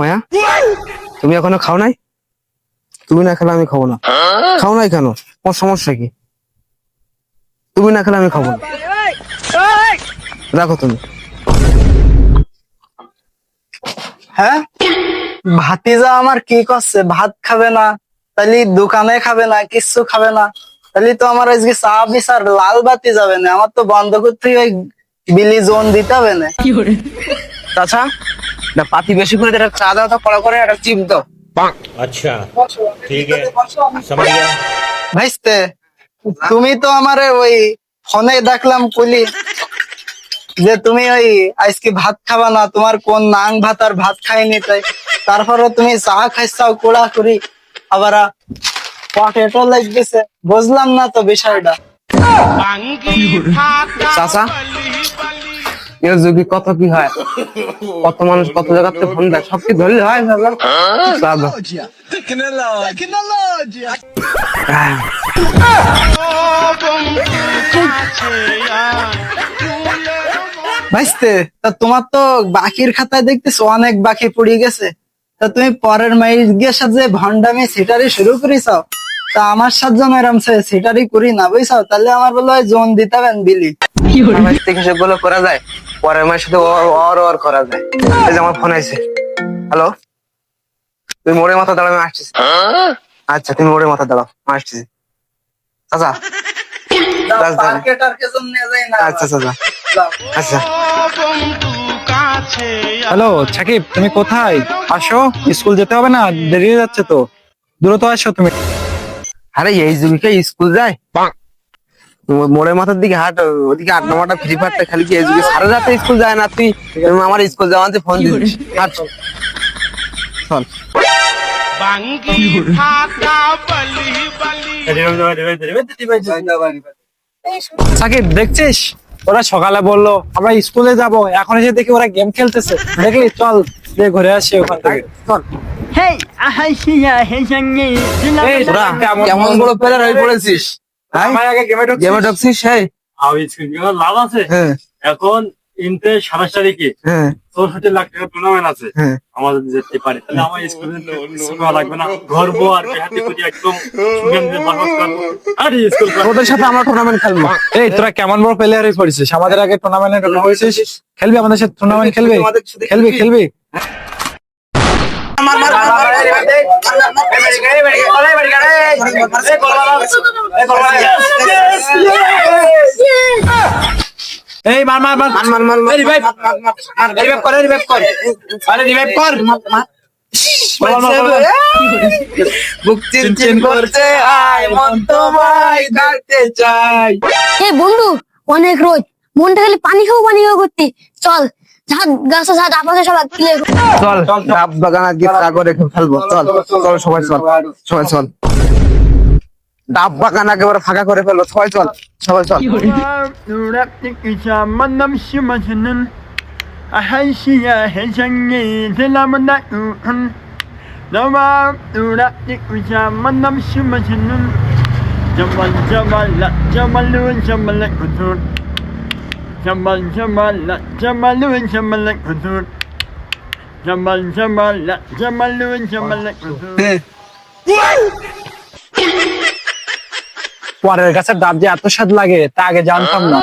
মায়া? তুমি এখনও খাও নাই? তুমি না খেলে আমি খাব না। খাও নাই কেন? তোমার সমস্যা কি? তুমি না খেলে আমি খাব না। রাখো তুমি। হ্যাঁ? ভাতিজা আমার কি করছে? ভাত খাবে না তাহলে দোকানে খাবে না কিচ্ছু খাবে না। তাহলে তো আমার আজকে চা বিচার লাল বাতি যাবে না। আমার তো বন্ধ করতে ওই বিলি জোন দিতে হবে না। চাচা না পাতি বেশি করে দেখা চা দাও তো কড়া করে একটা চিপ দাও। আচ্ছা ঠিক আছে। ভাইস্তে তুমি তো আমার ওই ফোনে দেখলাম কুলি যে তুমি ওই আজকে ভাত খাবা না তোমার কোন নাং ভাত আর ভাত খাইনি তাই তারপরে তুমি চা খাইছাও কোড়া করি আবার পটেটো লাগতেছে বুঝলাম না তো বিষয়টা। চাচা? এর যুগে কত কি হয়? কত মানুষ কত জায়গাতে ফোন দেয়? সব কি ধরলে হয় ভাবলাম। ভাইস্তে তা তোমার তো বাকির খাতায় দেখতেছো অনেক বাকি পড়ে গেছে। তা তুমি পরের মাইয়ের সাথে ভন্ডামি সেটারই শুরু করেছাও তা আমার সাথে এরম সেটারই করি না বুঝছাও তাহলে আমার বলে জোন দিতে হবেন বিলি। থেকে সেগুলো করা যায়? পরের মায়ের সাথে অর অর করা যায়। এই যে আমার ফোন আছে হ্যালো তুমি মোড়ে মাথা দাঁড়াও আমি আসতেছি। আচ্ছা তুমি মোড়ে মাথা দাঁড়াও আমি আসতেছি। চাচা? আচ্ছা চাচা। আচ্ছা। হ্যালো সাকিব তুমি কোথায়? আসো স্কুল যেতে হবে না দেরি হয়ে যাচ্ছে তো। দ্রুত আসো তুমি। আরে এই যুগে স্কুল যায়? মোড়ের মাথার দিকে হাট ওদিকে আট নম্বরটা ফ্রি ফায়ারটা খালি কি এই সারা রাতে স্কুল যায় না তুই আমার স্কুল যাওয়াতে ফোন দিস হাট। চল। সাকিব দেখছিস? ওরা সকালে বলল আমরা স্কুলে যাব এখন এসে দেখি ওরা গেম খেলতেছে। দেখলি? চল যে ঘুরে আসি ওখান থেকে। চল। কেমন বড় প্লেয়ার হয়ে পড়েছিস? আমার আগে গেমে ঢুকছিস? গেমে হ্যাঁ আমি লাভ আছে? হ্যাঁ। এখন ইনতে সাতাশ তারিখে। হ্যাঁ। চৌষট্টি লাখ টাকা টুর্নামেন্ট আছে। হ্যাঁ। আমাদের যেতে পারে। তাহলে আমার স্কুলে কিছু লাগবে না। ঘরবো আর বিহাতি করি একদম সুগন্ধে বাসবাস করব। আর স্কুল তোদের সাথে আমরা টুর্নামেন্ট খেলব। এই তোরা কেমন বড় প্লেয়ার পড়েছিস? আমাদের আগে টুর্নামেন্টে হয়েছিস। খেলবি আমাদের সাথে? টুর্নামেন্ট খেলবি? খেলবি খেলবি? এই মার মার মার। মার মার মার এই revive। রিভাইভ কর রিভাইভ কর। আরে রিভাইভ কর। মন বন্ধু অনেক রোদ। মনটা খালি পানি খাও পানি খাও করতে। চল গাছে ঝাঁট আপাতে সবাই কিলে চল ডাব বাগান আজকে সাগর রেখে ফেলব চল চল সবাই চল Cemal cemalla cemalli ve cemallek huzur. Cemal cemalla cemalli ve cemallek huzur. পরের গাছের ডাব যে এত স্বাদ লাগে তা আগে জানতাম না